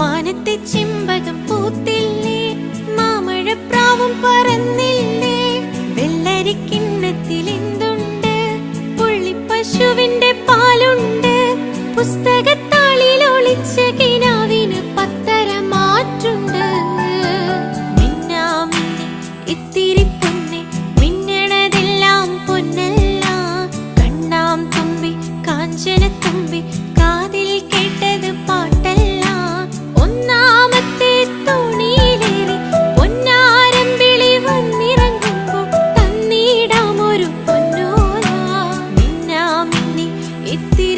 മാനത്തെ ചിമ്പകം പൂത്തില്ലേ? മാമഴ പ്രാവും പറന്നില്ലേ? വെള്ളരിക്കിണ്ണത്തിൽ എന്തുണ്ട് പുള്ളിപ്പശുവിന്റെ പാലുണ്ട്. പുസ്തകത്താളിൽ ഒളിച്ച കിനാവിന് പത്തര മാറ്റുണ്ട്. ഇത്തിരി ഇത്തിരി